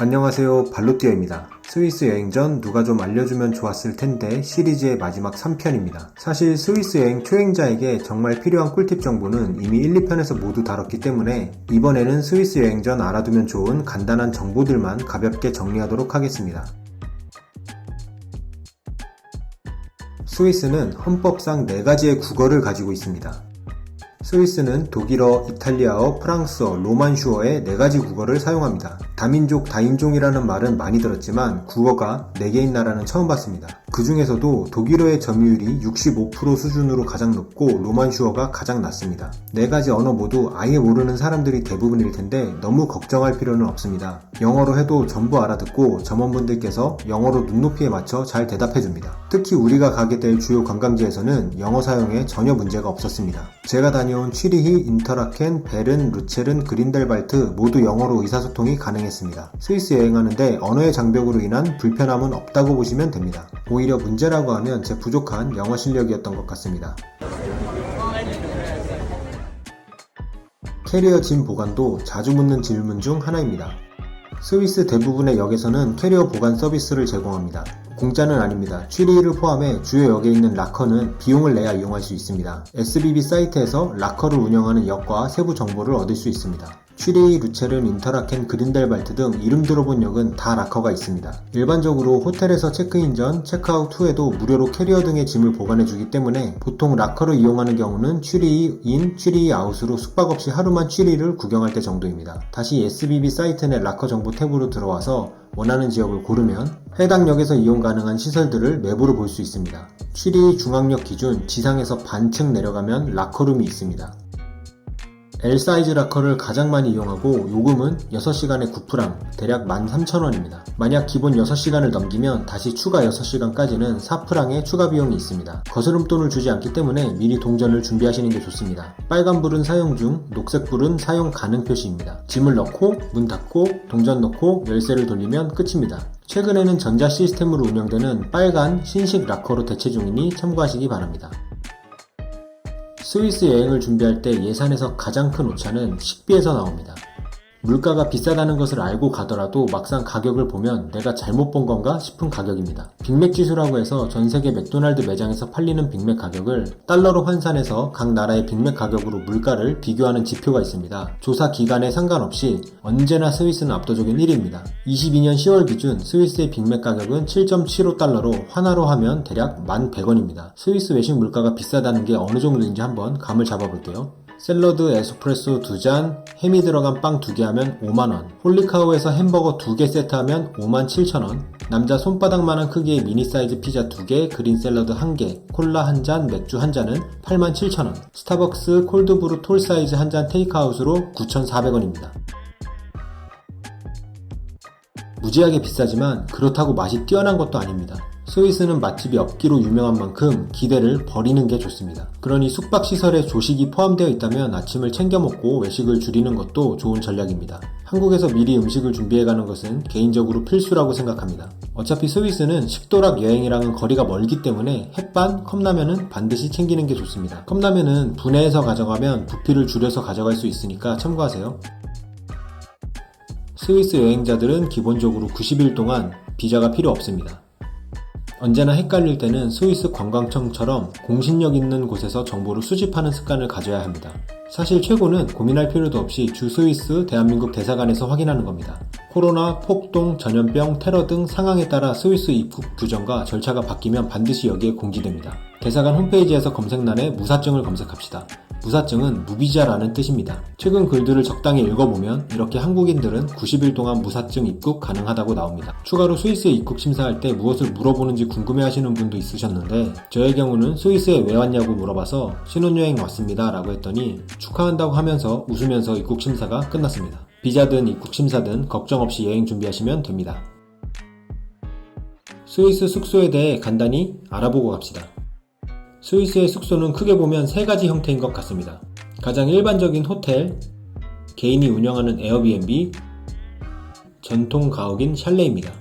안녕하세요 발로띠어입니다. 스위스 여행 전 누가 좀 알려주면 좋았을 텐데 시리즈의 마지막 3편입니다. 사실 스위스 여행 초행자에게 정말 필요한 꿀팁 정보는 이미 1, 2편에서 모두 다뤘기 때문에 이번에는 스위스 여행 전 알아두면 좋은 간단한 정보들만 가볍게 정리하도록 하겠습니다. 스위스는 헌법상 4가지의 국어를 가지고 있습니다. 스위스는 독일어, 이탈리아어, 프랑스어, 로만슈어의 4가지 국어를 사용합니다. 다민족, 다인종이라는 말은 많이 들었지만 국어가 4개인 나라는 처음 봤습니다. 그 중에서도 독일어의 점유율이 65% 수준으로 가장 높고 로만슈어가 가장 낮습니다. 4가지 언어 모두 아예 모르는 사람들이 대부분일 텐데 너무 걱정할 필요는 없습니다. 영어로 해도 전부 알아듣고 점원분들께서 영어로 눈높이에 맞춰 잘 대답해 줍니다. 특히 우리가 가게 될 주요 관광지에서는 영어 사용에 전혀 문제가 없었습니다. 제가 다녀온 취리히, 인터라켄, 베른, 루첼은, 그린델발트 모두 영어로 의사소통이 가능했습니다. 스위스 여행하는데 언어의 장벽으로 인한 불편함은 없다고 보시면 됩니다. 오히려 문제라고 하면 제 부족한 영어 실력이었던 것 같습니다. 캐리어 짐 보관도 자주 묻는 질문 중 하나입니다. 스위스 대부분의 역에서는 캐리어 보관 서비스를 제공합니다. 공짜는 아닙니다. 취리히를 포함해 주요 역에 있는 락커는 비용을 내야 이용할 수 있습니다. SBB 사이트에서 락커를 운영하는 역과 세부 정보를 얻을 수 있습니다. 취리히, 루체른, 인터라켄, 그린델발트 등 이름 들어본 역은 다 락커가 있습니다. 일반적으로 호텔에서 체크인 전, 체크아웃 후에도 무료로 캐리어 등의 짐을 보관해주기 때문에 보통 락커를 이용하는 경우는 취리히 인, 취리히 아웃으로 숙박 없이 하루만 취리를 구경할 때 정도입니다. 다시 SBB 사이트 내 락커 정보 탭으로 들어와서 원하는 지역을 고르면 해당 역에서 이용 가능한 시설들을 맵으로 볼 수 있습니다. 취리 중앙역 기준 지상에서 반층 내려가면 락커룸이 있습니다. L 사이즈 락커를 가장 많이 이용하고 요금은 6시간에 9프랑 대략 13,000원입니다. 만약 기본 6시간을 넘기면 다시 추가 6시간까지는 4프랑의 추가 비용이 있습니다. 거스름돈을 주지 않기 때문에 미리 동전을 준비하시는 게 좋습니다. 빨간불은 사용 중, 녹색불은 사용 가능 표시입니다. 짐을 넣고, 문 닫고, 동전 넣고, 열쇠를 돌리면 끝입니다. 최근에는 전자 시스템으로 운영되는 빨간 신식 락커로 대체 중이니 참고하시기 바랍니다. 스위스 여행을 준비할 때 예산에서 가장 큰 오차는 식비에서 나옵니다. 물가가 비싸다는 것을 알고 가더라도 막상 가격을 보면 내가 잘못 본 건가 싶은 가격입니다. 빅맥 지수라고 해서 전 세계 맥도날드 매장에서 팔리는 빅맥 가격을 달러로 환산해서 각 나라의 빅맥 가격으로 물가를 비교하는 지표가 있습니다. 조사 기간에 상관없이 언제나 스위스는 압도적인 1위입니다. 22년 10월 기준 스위스의 빅맥 가격은 7.75달러로 환화로 하면 대략 1,100원입니다. 스위스 외식 물가가 비싸다는 게 어느 정도인지 한번 감을 잡아볼게요. 샐러드 에스프레소 2잔, 햄이 들어간 빵 2개 하면 5만원, 홀리카우에서 햄버거 2개 세트 하면 5만 7천원, 남자 손바닥만한 크기의 미니 사이즈 피자 2개, 그린 샐러드 1개, 콜라 1잔, 맥주 1잔은 8만 7천원, 스타벅스 콜드브루 톨 사이즈 1잔 테이크아웃으로 9,400원입니다. 무지하게 비싸지만 그렇다고 맛이 뛰어난 것도 아닙니다. 스위스는 맛집이 없기로 유명한 만큼 기대를 버리는 게 좋습니다. 그러니 숙박시설에 조식이 포함되어 있다면 아침을 챙겨 먹고 외식을 줄이는 것도 좋은 전략입니다. 한국에서 미리 음식을 준비해가는 것은 개인적으로 필수라고 생각합니다. 어차피 스위스는 식도락 여행이랑은 거리가 멀기 때문에 햇반, 컵라면은 반드시 챙기는 게 좋습니다. 컵라면은 분해해서 가져가면 부피를 줄여서 가져갈 수 있으니까 참고하세요. 스위스 여행자들은 기본적으로 90일 동안 비자가 필요 없습니다. 언제나 헷갈릴 때는 스위스 관광청처럼 공신력 있는 곳에서 정보를 수집하는 습관을 가져야 합니다. 사실 최고는 고민할 필요도 없이 주 스위스 대한민국 대사관에서 확인하는 겁니다. 코로나, 폭동, 전염병, 테러 등 상황에 따라 스위스 입국 규정과 절차가 바뀌면 반드시 여기에 공지됩니다. 대사관 홈페이지에서 검색란에 무사증을 검색합시다. 무사증은 무비자라는 뜻입니다. 최근 글들을 적당히 읽어보면 이렇게 한국인들은 90일 동안 무사증 입국 가능하다고 나옵니다. 추가로 스위스에 입국 심사할 때 무엇을 물어보는지 궁금해 하시는 분도 있으셨는데 저의 경우는 스위스에 왜 왔냐고 물어봐서 신혼여행 왔습니다 라고 했더니 축하한다고 하면서 웃으면서 입국 심사가 끝났습니다. 비자든 입국 심사든 걱정 없이 여행 준비하시면 됩니다. 스위스 숙소에 대해 간단히 알아보고 갑시다. 스위스의 숙소는 크게 보면 세 가지 형태인 것 같습니다. 가장 일반적인 호텔, 개인이 운영하는 에어비앤비, 전통 가옥인 샬레입니다.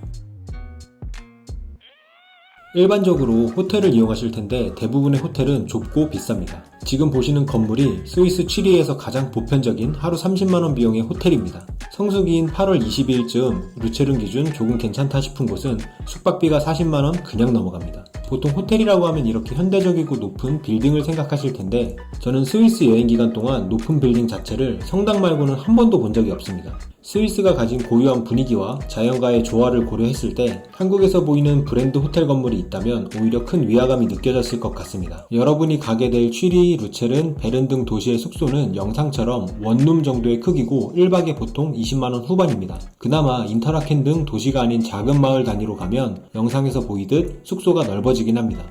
일반적으로 호텔을 이용하실 텐데 대부분의 호텔은 좁고 비쌉니다. 지금 보시는 건물이 스위스 취리에서 가장 보편적인 하루 30만원 비용의 호텔입니다. 성수기인 8월 22일쯤 루체른 기준 조금 괜찮다 싶은 곳은 숙박비가 40만원 그냥 넘어갑니다. 보통 호텔이라고 하면 이렇게 현대적이고 높은 빌딩을 생각하실 텐데 저는 스위스 여행 기간 동안 높은 빌딩 자체를 성당 말고는 한 번도 본 적이 없습니다. 스위스가 가진 고유한 분위기와 자연과의 조화를 고려했을 때 한국에서 보이는 브랜드 호텔 건물이 있다면 오히려 큰 위화감이 느껴졌을 것 같습니다. 여러분이 가게 될 취리, 루체른, 베른 등 도시의 숙소는 영상처럼 원룸 정도의 크기고 1박에 보통 20만원 후반입니다. 그나마 인터라켄 등 도시가 아닌 작은 마을 단위로 가면 영상에서 보이듯 숙소가 넓어지긴 합니다.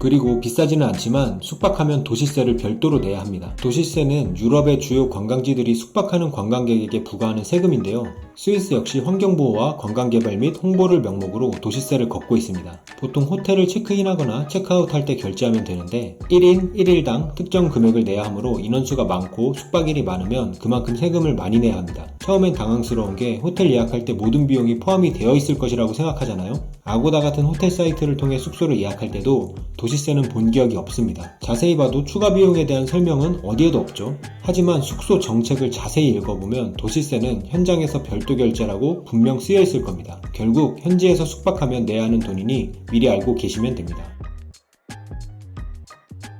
그리고 비싸지는 않지만 숙박하면 도시세를 별도로 내야 합니다. 도시세는 유럽의 주요 관광지들이 숙박하는 관광객에게 부과하는 세금인데요. 스위스 역시 환경보호와 관광개발 및 홍보를 명목으로 도시세를 걷고 있습니다. 보통 호텔을 체크인하거나 체크아웃할 때 결제하면 되는데 1인 1일당 특정 금액을 내야 하므로 인원수가 많고 숙박일이 많으면 그만큼 세금을 많이 내야 합니다. 처음엔 당황스러운 게 호텔 예약할 때 모든 비용이 포함이 되어 있을 것이라고 생각하잖아요. 아고다 같은 호텔 사이트를 통해 숙소를 예약할 때도 도시 세는 본 기억이 없습니다. 자세히 봐도 추가 비용에 대한 설명은 어디에도 없죠. 하지만 숙소 정책을 자세히 읽어보면 도시세는 현장에서 별도 결제라고 분명 쓰여 있을 겁니다. 결국 현지에서 숙박하면 내야 하는 돈이니 미리 알고 계시면 됩니다.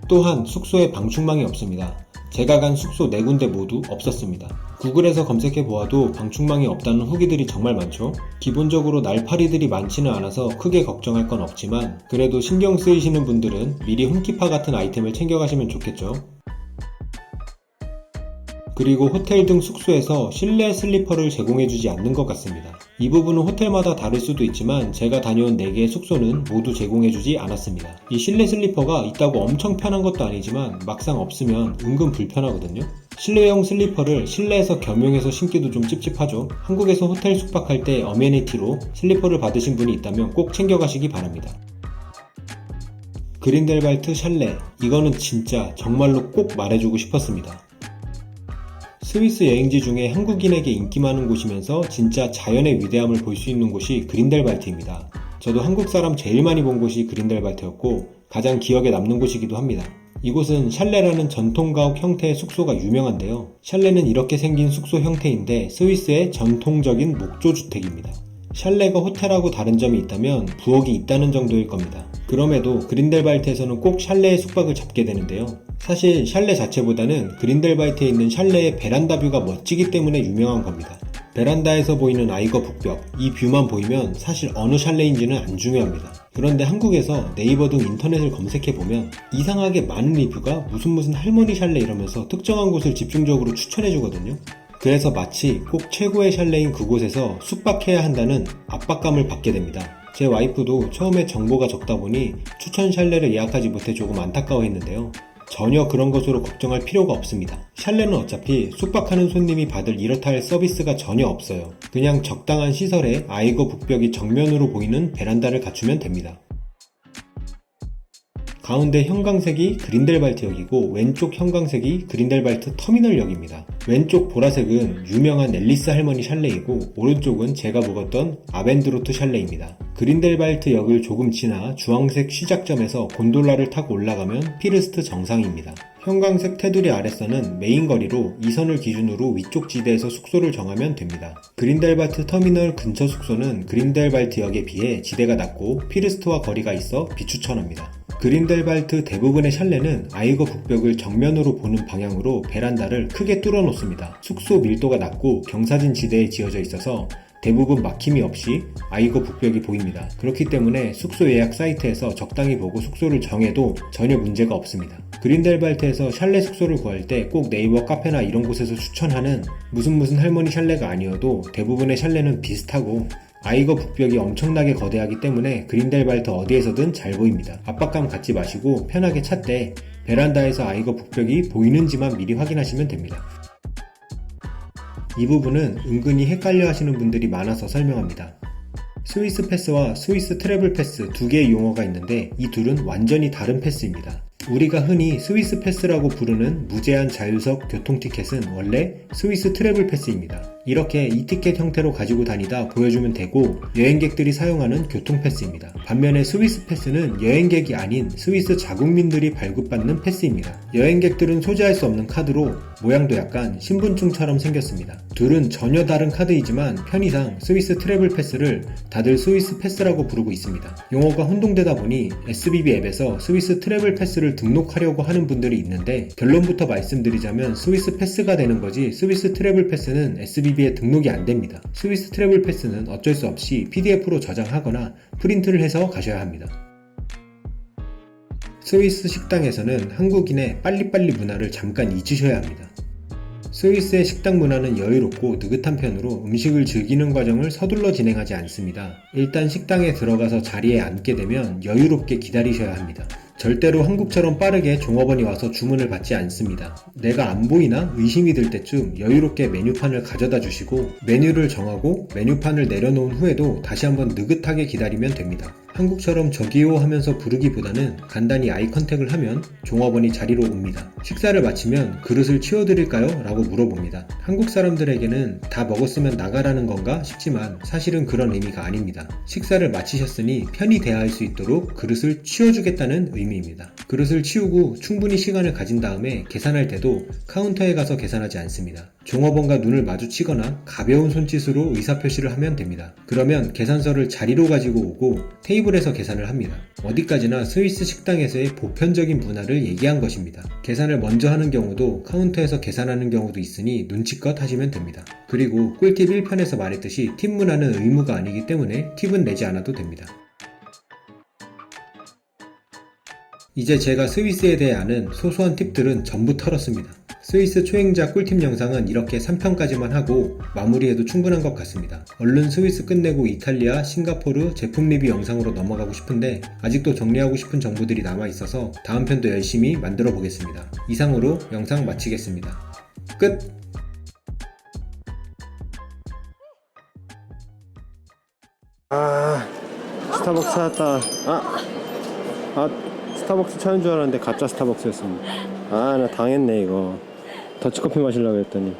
또한 숙소에 방충망이 없습니다. 제가 간 숙소 4군데 모두 없었습니다. 구글에서 검색해 보아도 방충망이 없다는 후기들이 정말 많죠? 기본적으로 날파리들이 많지는 않아서 크게 걱정할 건 없지만 그래도 신경 쓰이시는 분들은 미리 홈키파 같은 아이템을 챙겨가시면 좋겠죠? 그리고 호텔 등 숙소에서 실내 슬리퍼를 제공해주지 않는 것 같습니다. 이 부분은 호텔마다 다를 수도 있지만 제가 다녀온 4개의 숙소는 모두 제공해주지 않았습니다. 이 실내 슬리퍼가 있다고 엄청 편한 것도 아니지만 막상 없으면 은근 불편하거든요. 실내용 슬리퍼를 실내에서 겸용해서 신기도 좀 찝찝하죠. 한국에서 호텔 숙박할 때 어메니티로 슬리퍼를 받으신 분이 있다면 꼭 챙겨가시기 바랍니다. 그린델발트 샬레 이거는 진짜 정말로 꼭 말해주고 싶었습니다. 스위스 여행지 중에 한국인에게 인기 많은 곳이면서 진짜 자연의 위대함을 볼 수 있는 곳이 그린델발트입니다. 저도 한국 사람 제일 많이 본 곳이 그린델발트였고 가장 기억에 남는 곳이기도 합니다. 이곳은 샬레라는 전통 가옥 형태의 숙소가 유명한데요. 샬레는 이렇게 생긴 숙소 형태인데 스위스의 전통적인 목조 주택입니다. 샬레가 호텔하고 다른 점이 있다면 부엌이 있다는 정도일 겁니다. 그럼에도 그린델발트에서는 꼭 샬레의 숙박을 잡게 되는데요. 사실 샬레 자체보다는 그린델발트에 있는 샬레의 베란다 뷰가 멋지기 때문에 유명한 겁니다. 베란다에서 보이는 아이거 북벽, 이 뷰만 보이면 사실 어느 샬레인지는 안 중요합니다. 그런데 한국에서 네이버 등 인터넷을 검색해보면 이상하게 많은 리뷰가 무슨 무슨 할머니 샬레 이러면서 특정한 곳을 집중적으로 추천해주거든요. 그래서 마치 꼭 최고의 샬레인 그곳에서 숙박해야 한다는 압박감을 받게 됩니다. 제 와이프도 처음에 정보가 적다 보니 추천 샬레를 예약하지 못해 조금 안타까워했는데요. 전혀 그런 것으로 걱정할 필요가 없습니다. 샬레는 어차피 숙박하는 손님이 받을 이렇다 할 서비스가 전혀 없어요. 그냥 적당한 시설에 아이거 북벽이 정면으로 보이는 베란다를 갖추면 됩니다. 가운데 형광색이 그린델발트역이고 왼쪽 형광색이 그린델발트 터미널역입니다. 왼쪽 보라색은 유명한 앨리스 할머니 샬레이고 오른쪽은 제가 묵었던 아벤드로트 샬레입니다. 그린델발트 역을 조금 지나 주황색 시작점에서 곤돌라를 타고 올라가면 피르스트 정상입니다. 형광색 테두리 아래서는 메인 거리로 2선을 기준으로 위쪽 지대에서 숙소를 정하면 됩니다. 그린델발트 터미널 근처 숙소는 그린델발트역에 비해 지대가 낮고 피르스트와 거리가 있어 비추천합니다. 그린델발트 대부분의 샬레는 아이거 북벽을 정면으로 보는 방향으로 베란다를 크게 뚫어 놓습니다. 숙소 밀도가 낮고 경사진 지대에 지어져 있어서 대부분 막힘이 없이 아이거 북벽이 보입니다. 그렇기 때문에 숙소 예약 사이트에서 적당히 보고 숙소를 정해도 전혀 문제가 없습니다. 그린델발트에서 샬레 숙소를 구할 때 꼭 네이버 카페나 이런 곳에서 추천하는 무슨 무슨 할머니 샬레가 아니어도 대부분의 샬레는 비슷하고 아이거 북벽이 엄청나게 거대하기 때문에 그린델발트 어디에서든 잘 보입니다. 압박감 갖지 마시고 편하게 찾되 베란다에서 아이거 북벽이 보이는지만 미리 확인하시면 됩니다. 이 부분은 은근히 헷갈려 하시는 분들이 많아서 설명합니다. 스위스 패스와 스위스 트래블 패스 두 개의 용어가 있는데 이 둘은 완전히 다른 패스입니다. 우리가 흔히 스위스 패스라고 부르는 무제한 자유석 교통 티켓은 원래 스위스 트래블 패스입니다. 이렇게 이티켓 형태로 가지고 다니다 보여주면 되고 여행객들이 사용하는 교통패스입니다. 반면에 스위스 패스는 여행객이 아닌 스위스 자국민들이 발급받는 패스입니다. 여행객들은 소지할 수 없는 카드로 모양도 약간 신분증처럼 생겼습니다. 둘은 전혀 다른 카드이지만 편의상 스위스 트래블 패스를 다들 스위스 패스라고 부르고 있습니다. 용어가 혼동되다 보니 SBB 앱에서 스위스 트래블 패스를 등록하려고 하는 분들이 있는데 결론부터 말씀드리자면 스위스 패스가 되는 거지 스위스 트래블 패스는 SBB 에 등록이 안 됩니다. 스위스 트래블 패스는 어쩔 수 없이 PDF로 저장하거나 프린트를 해서 가셔야 합니다. 스위스 식당에서는 한국인의 빨리빨리 문화를 잠깐 잊으셔야 합니다. 스위스의 식당 문화는 여유롭고 느긋한 편으로 음식을 즐기는 과정을 서둘러 진행하지 않습니다. 일단 식당에 들어가서 자리에 앉게 되면 여유롭게 기다리셔야 합니다. 절대로 한국처럼 빠르게 종업원이 와서 주문을 받지 않습니다. 내가 안 보이나 의심이 들 때쯤 여유롭게 메뉴판을 가져다 주시고 메뉴를 정하고 메뉴판을 내려놓은 후에도 다시 한번 느긋하게 기다리면 됩니다. 한국처럼 저기요 하면서 부르기보다는 간단히 아이 컨택을 하면 종업원이 자리로 옵니다. 식사를 마치면 그릇을 치워드릴까요? 라고 물어봅니다. 한국 사람들에게는 다 먹었으면 나가라는 건가 싶지만 사실은 그런 의미가 아닙니다. 식사를 마치셨으니 편히 대화할 수 있도록 그릇을 치워주겠다는 의미 입니다. 그릇을 치우고 충분히 시간을 가진 다음에 계산할 때도 카운터에 가서 계산하지 않습니다. 종업원과 눈을 마주치거나 가벼운 손짓으로 의사표시를 하면 됩니다. 그러면 계산서를 자리로 가지고 오고 테이블에서 계산을 합니다. 어디까지나 스위스 식당에서의 보편적인 문화를 얘기한 것입니다. 계산을 먼저 하는 경우도 카운터에서 계산하는 경우도 있으니 눈치껏 하시면 됩니다. 그리고 꿀팁 1편에서 말했듯이 팁 문화는 의무가 아니기 때문에 팁은 내지 않아도 됩니다. 이제 제가 스위스에 대해 아는 소소한 팁들은 전부 털었습니다. 스위스 초행자 꿀팁 영상은 이렇게 3편까지만 하고 마무리해도 충분한 것 같습니다. 얼른 스위스 끝내고 이탈리아, 싱가포르 제품 리뷰 영상으로 넘어가고 싶은데 아직도 정리하고 싶은 정보들이 남아 있어서 다음 편도 열심히 만들어 보겠습니다. 이상으로 영상 마치겠습니다. 끝! 아, 스타벅스 찾았다. 아, 아, 스타벅스 찾은 줄 알았는데 가짜 스타벅스였습니다. 아, 나 당했네, 이거. 더치커피 마시려고 했더니.